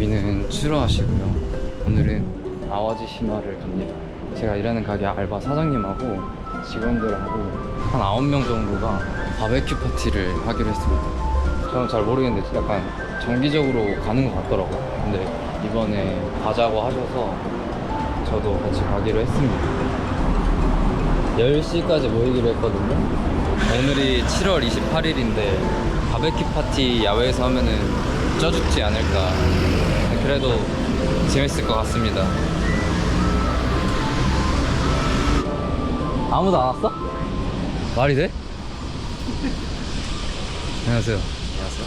여기는 추러하시고요. 오늘은 아와지 시마를 갑니다. 제가 일하는 가게 알바 사장님하고 직원들하고 한 9명 정도가 바베큐 파티를 하기로 했습니다. 저는 잘 모르겠는데 약간 정기적으로 가는 것 같더라고요. 근데 이번에 가자고 하셔서 저도 같이 가기로 했습니다. 10시까지 모이기로 했거든요. 오늘이 7월 28일인데 바베큐 파티 야외에서 하면은 쪄 죽지 않을까. 그래도 재밌을 것 같습니다. 아무도 안 왔어? 말이 돼? 안녕하세요. 안녕하세요.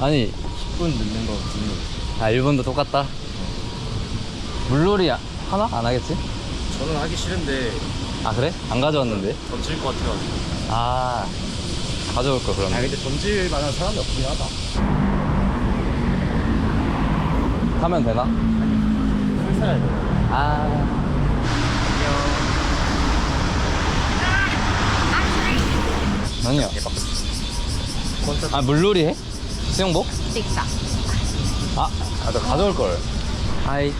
아니, 10분 늦는 거 듣는 아, 일본도 똑같다. 물놀이 아- 하나? 안 하겠지? 저는 하기 싫은데 아, 그래? 안 가져왔는데? 던질 것 같아가지고. 아, 가져올 거, 그럼. 아 근데 던질 만한 사람이 없긴 하다. 하면 되나? 아니 술 사야 돼 아. 아니요. 대박 아, 물놀이 해? 수영복? 찍자. 아, 아, 나 가져올 걸. 아이.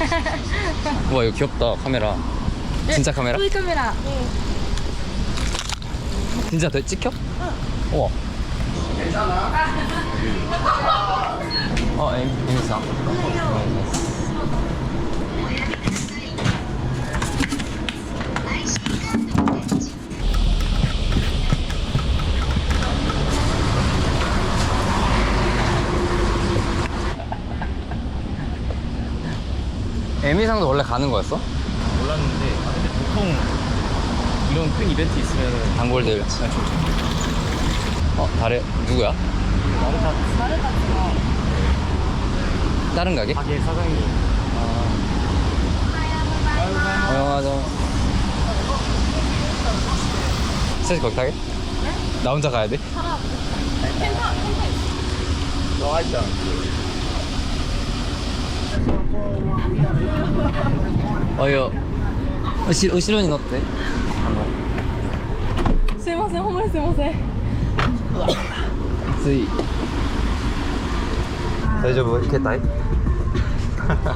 와 이거 귀엽다, 카메라. 진짜 카메라? 우리 카메라. 진짜 돼? 찍혀? 우와. 어, 엠, 엠상. 에미상도 원래 가는 거였어? 몰랐는데 아, 근데 보통 이런 큰 이벤트 있으면 단골 대회. 어, 다래 누구야? 마르타 다른 가게? 가게 사장님. 안녕하세요. 셋이 거기 타게? 나 혼자 가야 돼? 너 있잖아. 어여. 어시, 어시론이 어때? すいませんほんまにすいませんつい。大丈夫 携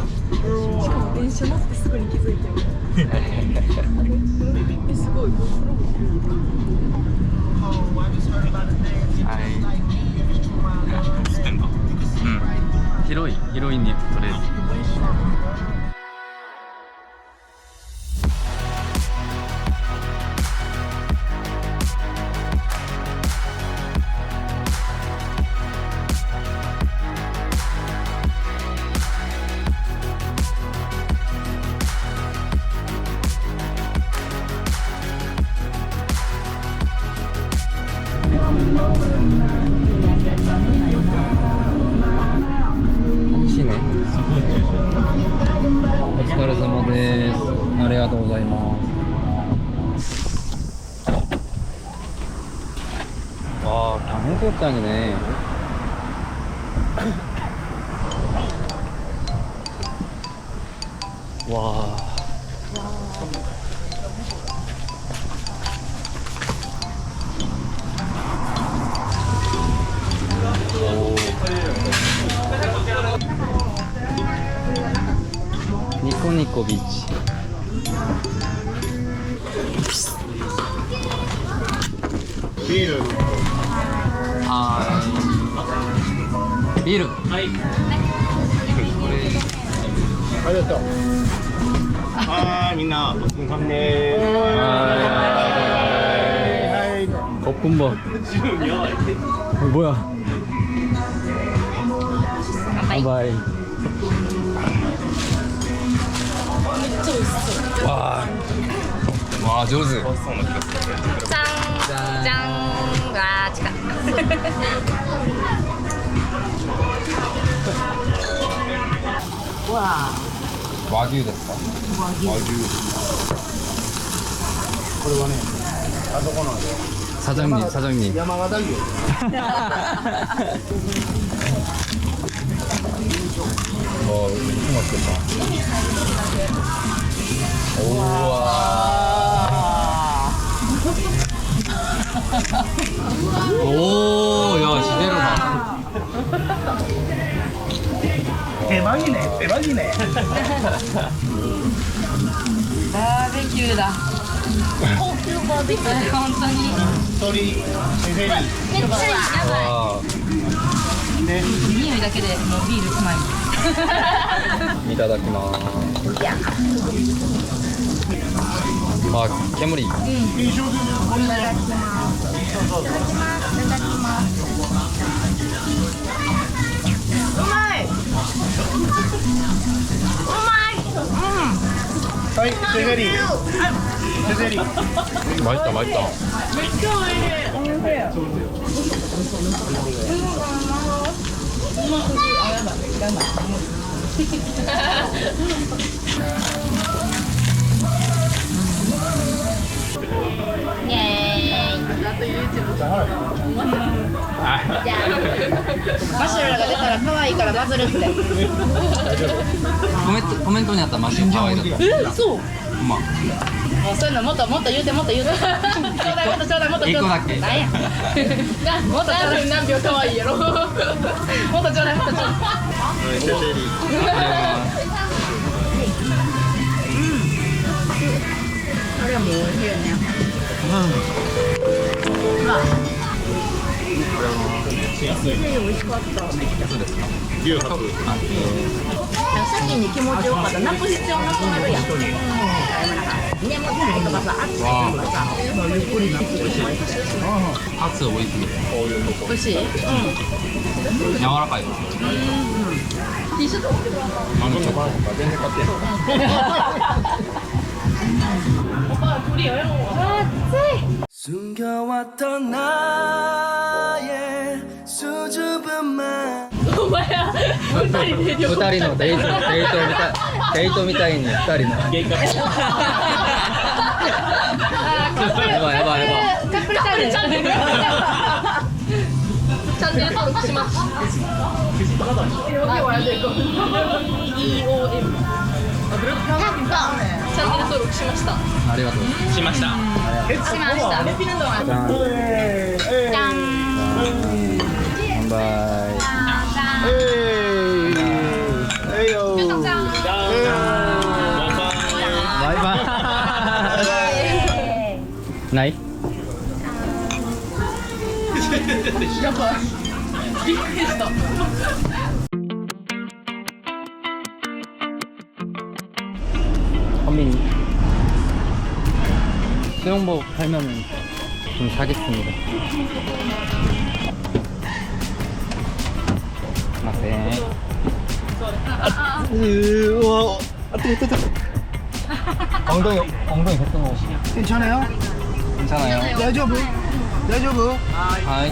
帯電車乗ってすぐに気づいてよえすごいステンド。うん。広い、広いにとりあえず。 해수욕장이네. 알렸다. 아, 민나. 감사합니다. 하이. 덕분봐. 지금요? 어, 뭐야? 바이바이. 와. 와, 조즈. じゃんじゃんわー近いわ 와규 됐다. 와규. 그러고는 다소고는 사장님, 사장님. 야마가다규. 어, 엄청 맛있겠다. いいね、いいね。バーベキューだ。高級バーベキュー。本当に。鳥めっちゃやばい。ね匂いだけでもうビールうまいいただきます。いや。あ煙。うん。いただきます。いただきます。 어이, 대가리. 대가리. 맛있다, 맛있다. 예. と YouTube マシュルが出たら可愛いからバズるってコメントコメントにあったマシュル可愛いだったえそうまあそういうのもっともっと言うてもっと言うてちょうだいもっとちょうだいもっとちょうだい何もっとちょうだい何秒可愛いやろもっとちょうだいもっとちょうだいあれも美味しいよねうん。美味しかった。か牛白あ先に気持ちよかった泣く必要なくなるやん。眠たかか美味しい。熱美味しい。うん。柔らかい。うん。一緒だあのチョコ全然買ってん。のおばあこれやろ暑い。 숨겨왔던 나의 수줍은 맘 お前は二人で二人のデート、デートみたい、デートみたいに二人の。やばいやばいやばい。カップルチャンネルチャンネルチャンネル登録します チャンネル登録しましたありがとう。しましたしましたじゃん。じゃんいよじゃんバイバイ。ない。やばいびっくりした 수영복 팔면은 좀 사겠습니다. 마세. 우와, 아, 뜨거, 뜨거. 엉덩이, 엉덩이 뱉던 거 괜찮아요? 괜찮아요? 大丈夫大丈夫 하이,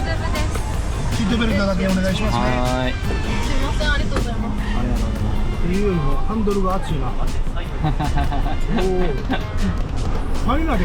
シートベルトだけお願いしますね 하이. すみませんありがとうございますっていうよりもハンドルが熱いなおおマリナで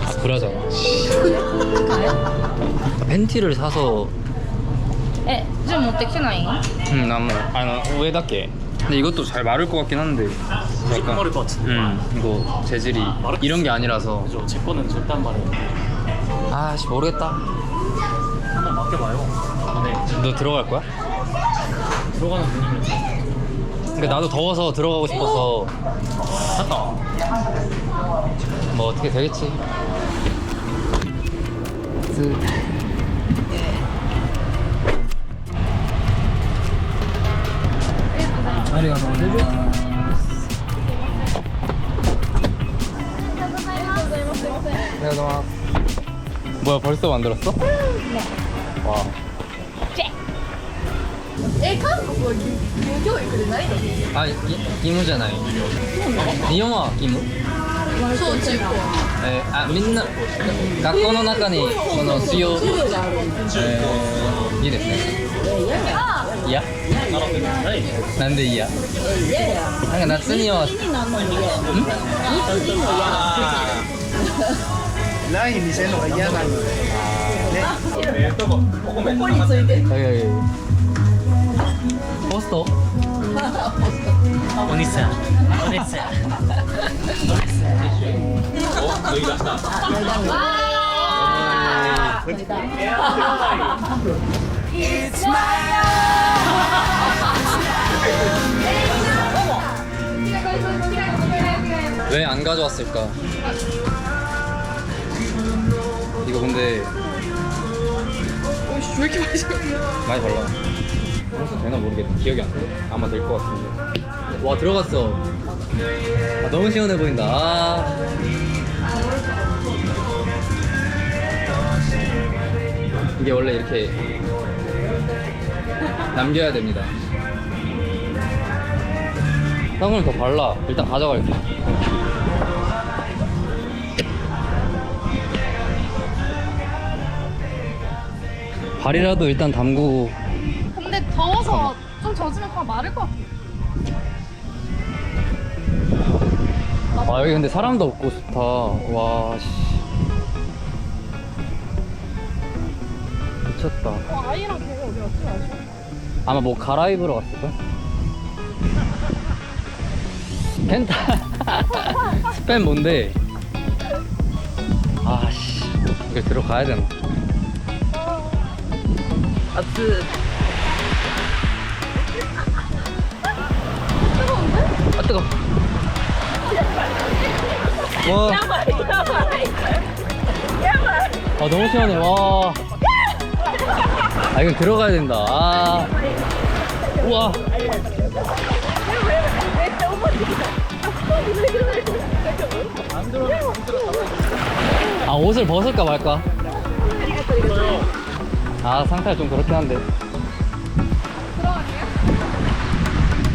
아 그러잖아 팬티를 사서 えじゃあ持ってきてないん 응 나무 아나 왜 닿게 근데 이것도 잘 마를 것 같긴 한데 약간 마를 것 같은데. 응 이거 재질이 마르겠어. 이런 게 아니라서 그죠 제 거는 절대 안 말해요 아씨 모르겠다 한번 맡겨봐요 네 너 들어갈 거야? 들어가는 분이면 근데 나도 더워서 들어가고 싶어서 갔다 와 뭐 어떻게 되겠지 쓰. 아리가또 고생하셨습니다. 뭐야 벌써 만들었어? 네. 와. え韓国は義務教育でないの 아 이,義務じゃない. 이영화義務? 小中高えー、あみんな学校の中にその使用、えー、いいですねいやなんで嫌嫌やなんか夏には気になんのも嫌やいつにも嫌ライン見せるのが嫌なのここについてるいやいやポスト。お兄さんお兄さん 왜 안 가져왔을까? 이거 근데 왜 이렇게 많이 많이 발라 벌써 되나 모르겠다 기억이 안 나. 아마 될 것 같은데 와 들어갔어 아, 너무 시원해 보인다 아. 이게 원래 이렇게 남겨야 됩니다 땀을 더 발라 일단 가져갈게 발이라도 일단 담그고 근데 더워서 좀 젖으면 다 마를 것 같아. 아 여기 근데 사람도 없고 좋다 와 씨. 미쳤다 어, 아이랑 걔가 어디 갔지? 아쉬워. 아마 뭐 갈아입으러 갔을걸? 펜타 스팸 뭔데? 아씨 이걸 들어가야 되나? 아뜨 아 뜨거 와. 아 너무 시원해 와. 아 이건 들어가야 된다. 아. 우와. 아 옷을 벗을까 말까? 아 상태가 좀 그렇긴 한데.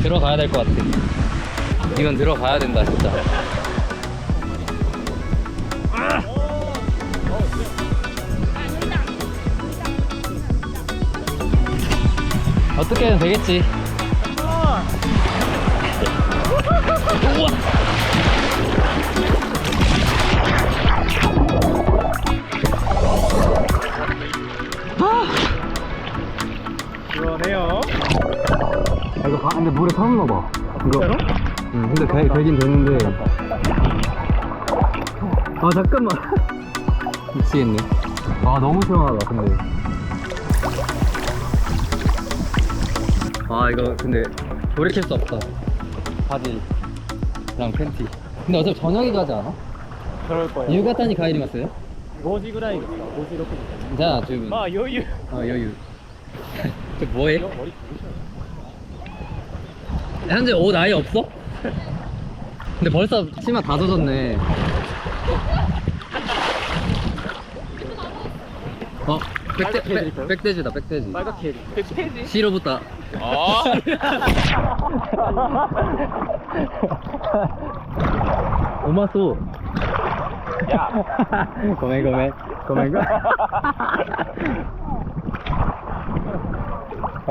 들어가야 될 것 같아. 이건 들어가야 된다 진짜. 어떻게든 되겠지. 그러네요 아, 이거 바, 근데 물에 타먹나 봐. 이거. 응, 근데 되, 되긴 되는데. 아, 잠깐만. 미치겠네. 아, 너무 시원하다, 근데. 아, 이거 근데 돌이킬 수 없다. 바지랑 팬티. 근데 어차피 저녁에 가지 않아? 그럴 거야 유가타니 가이리마스요? 5時ぐらいですか5時6時 자, 지금. まあ余裕 어, 여유. 저 뭐해? 현재 옷 아예 없어? 근데 벌써 치마 다 젖었네. 어, 백대, 백, 백대지다, 백대지. 빨갛게 해드릴게요 시로부터. 아 오마소. 야. 고멘, 고멘. 고멘.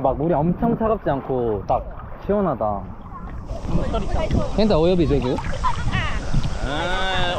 막 물이 엄청 차갑지 않고 딱 시원하다. 근데 오엽이 되고 うん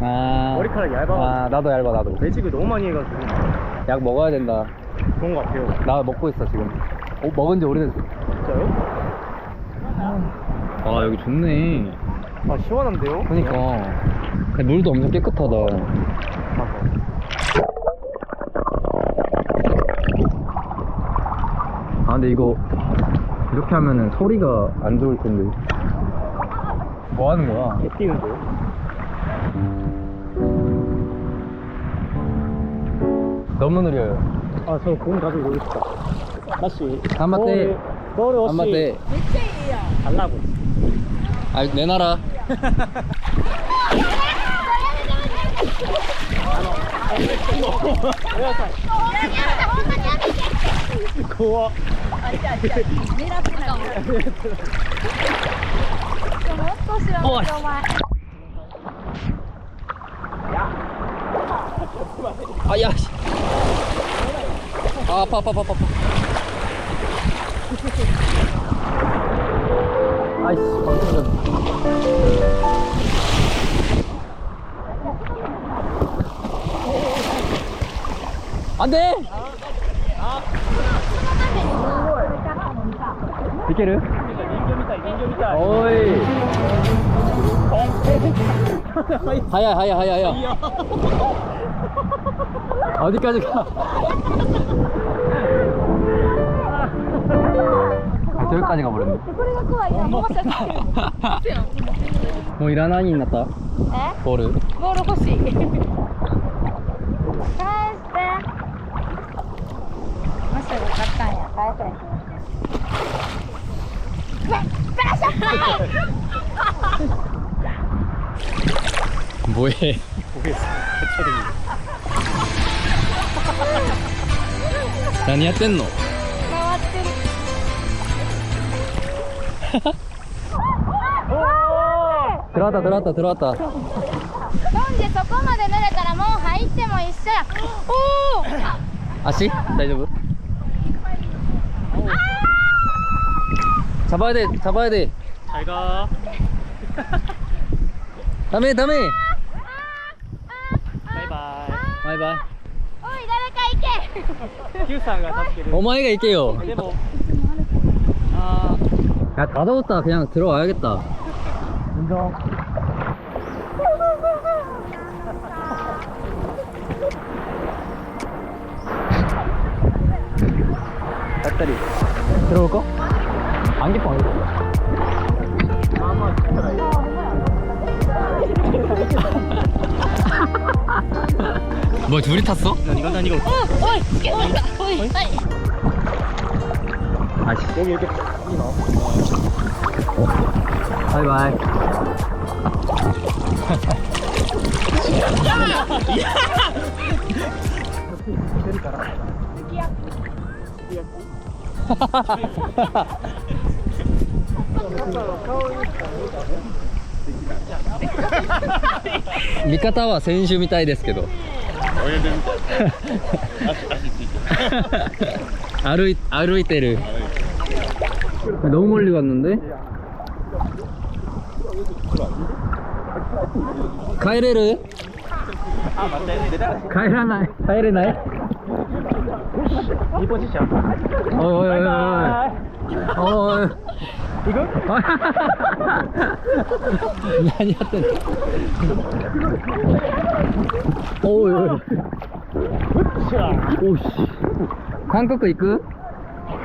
아. 머리카락이 얇아가지고. 아 나도 얇아 나도. 매직을 너무 많이 해가지고. 약 먹어야 된다. 그런 것 같아요. 나 먹고 있어 지금. 어, 먹은 지 오래됐어. 진짜요? 아 여기 좋네. 아 시원한데요? 그니까. 근데 물도 엄청 깨끗하다. 아 근데 이거 이렇게 하면은 소리가 안 좋을 텐데. 뭐 하는 거야? 개 뛰는데요? 너무 느려요 아 저 공 가지고 놀고 싶다 다시 한마디. 서울에 한마디 달라고 아 내놔라. 고와 お前 아야. 아, 아파, 아파, 아파, 아파. 아이씨, 방금 안 돼! 비케르? 어이. 하야, 하야, 하야, 하야. 어디까지 가? 아, 저기까지 가버렸네. これが怖いなもうちょっと 뭐 일하나니 났다. え 볼을. ボール欲しい返してもしよかったんや返せ 뭐해?何やってんの回って 들어왔다 들어왔다 들어왔다 飲んでそこまで濡れたらもう入っても一緒やおお 아씨? 다이저브? 잡아야 돼 잡아야 돼 잘가 다음에 다음에 バイバ 바이바이 おい誰か行けイ Q さんが助ける 오마이가 있게요 でもあ 야다 더웠다 그냥 들어와야겠다 인정 배터리 들어올 거? 안 깊어 안 깊어 뭐 둘이 탔어? 이건 아니고 어이 어이 어이 어이 아씨 여기 이렇게 바이바이見方は選手みたいですけど歩い歩いてる 너무 멀리 갔는데? 帰れる？帰らない。帰れない？いおいおいおいおい。おい。行く？何やってんの？おいおい。おし韓国行く？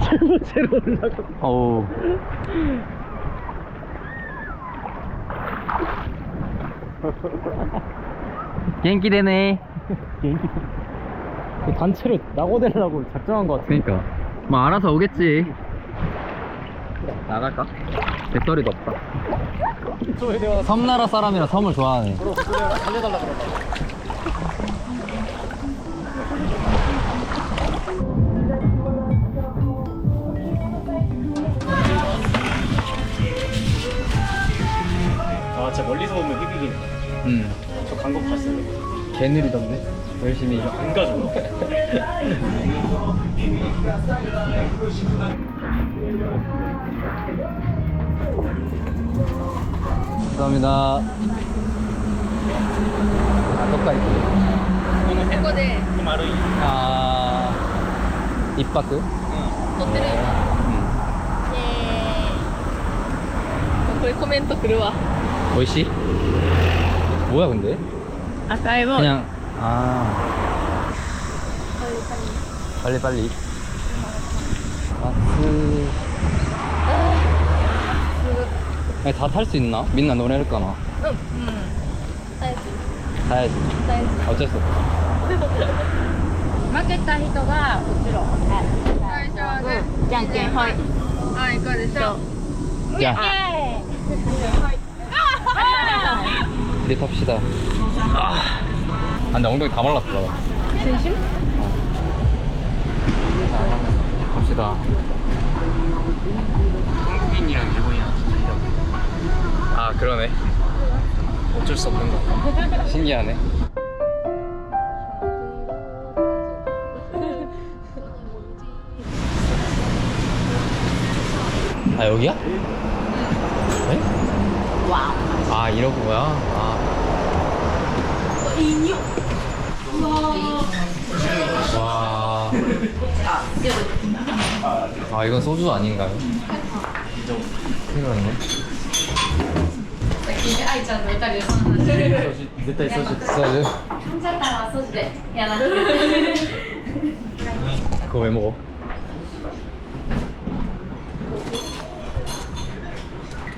튜브 채로 올라가. 어우. genki 되네. 비행기 단체로 나고내려고 작정한 것 같아. 그니까. 뭐 알아서 오겠지. 나갈까? 배터리도 없다. 이쪽에 내가 섬나라 사람이라 섬을 좋아하네. 그럼 그래 달려달라 그러다 진짜 멀리서 보면 힙이긴 응 저 광고 봤어요 개 느리던데 열심히 안 가지고 감사합니다 아どっか行くここで 丸い 아 입바크 撮ってる今イエーイこれコメント来るわ 오이시? 뭐야 근데? 아까 이거 그냥 아 빨리 빨리 마스 다 탈 수 있나? 민나 노래를 까나? 타야지 어쩔 수 없어 負けた人が後ろはいじゃんけんはい 야 우리 탑시다. 아. 근데 엉덩이 다 말랐어. 진심? 갑시다. 한국인이랑 일본이랑 아 그러네. 어쩔 수 없는 거. 신기하네. 아 여기야? 이러고요. 아. 인형. 와. 아 이건 소주 아닌가요? 큰일났네. 네 이제 아이짱 몇 달이 소주 네 몇 달이 소주 소주. 한잔 따라 소주 돼. 야 나. 그거 왜 먹어?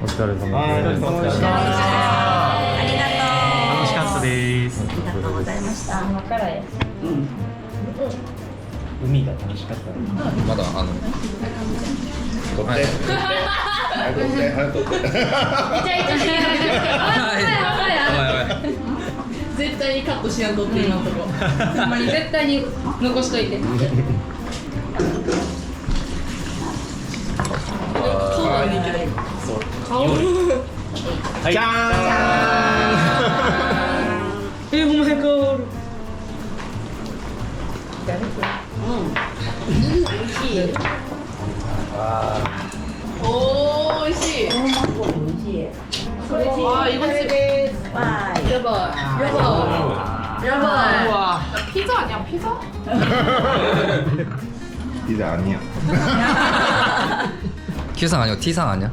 아, 네, お疲れ様です。楽しかったです。ありがとうございました。今からや海が楽しかったまだあの。取って。絶対にカットしやん。とって今のとこほん。まに絶対に残しといてけど 이월. 짠! 에이 오마이 갓. 오이씨. 와 이건 진짜 여벌. 여벌. 여벌. 우와. 피자 아니야 피자? 이제 아니야. Q상 아니고 T상 아니야?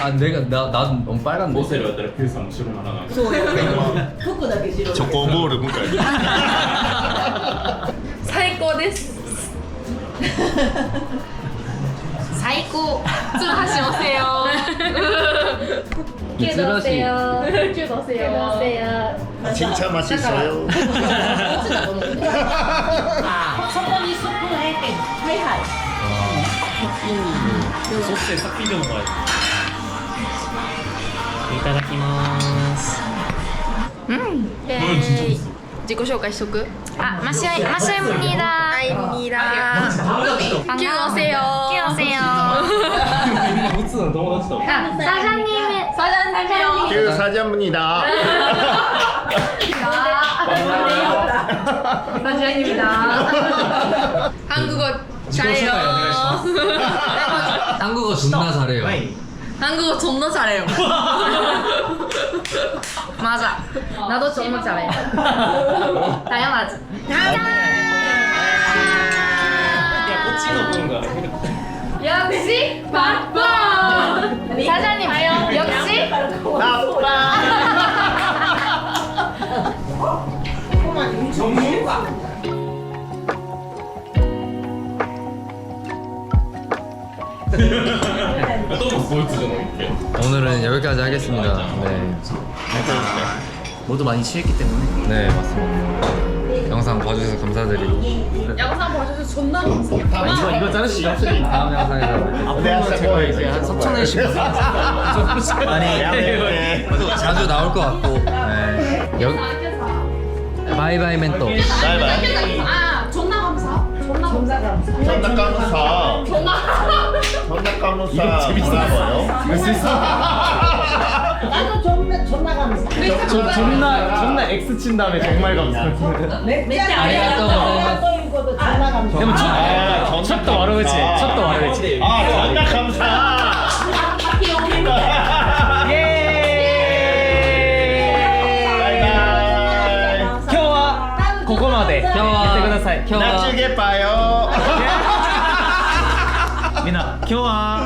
아 내가 나난 너무 빨간데. セルだったら9さんも白ならないからそうやね服だけ白いチョコボール向かい 最高です。最高。ちょっと箸押せよ。 큐도 세요. 진짜 맛있어요. 소스에 싹 비벼 먹어야 돼. 이ただきます自己紹介しとく 아 마시오이 마시오입니다 아입니다 큐 오세요 큐 오세요 普通の友達と 아, 사장님 사장님이요 큐 사장입니다. 사장님입니다 한국어 잘해요 한국어 존나 잘해요. 한국어 존나 잘해요. 맞아. 나도 존나 잘해 당연하지. 꽂히는 뭔가 역시 바빠. 사장님 역시 이렇게 오늘은 여기까지 하겠습니다. 네. 모두 많이 취했기 때문에. 네 맞습니다. 영상 봐주셔서 감사드리고. 영상 봐주셔서 존나 감사해요. 이거 자르시죠 다음 영상에서. 뵙겠습니다. 앞으로 제가 이제 한 3천 원씩 아니 자주 나올 것 같고. 네. 여... 바이바이 멘토. 바이바이. 아 존나 감사. 존나 감사. 전나 까무사. 존나 전나 까무사. 뭐라고요? 나도 존나 존나 감사. 저, 존나 존나 X 친 다음에 정말 감사합니다. 맥자 아리가또 또 읽어도 존나 감사. 그러면 첫, 아, 정말 첫도 와르겠지. 감사. 첫도 와르겠지. 아 정말 감사. 바이바이. 今日はここまでやってください。今日は 나중에 봐요. 今日は。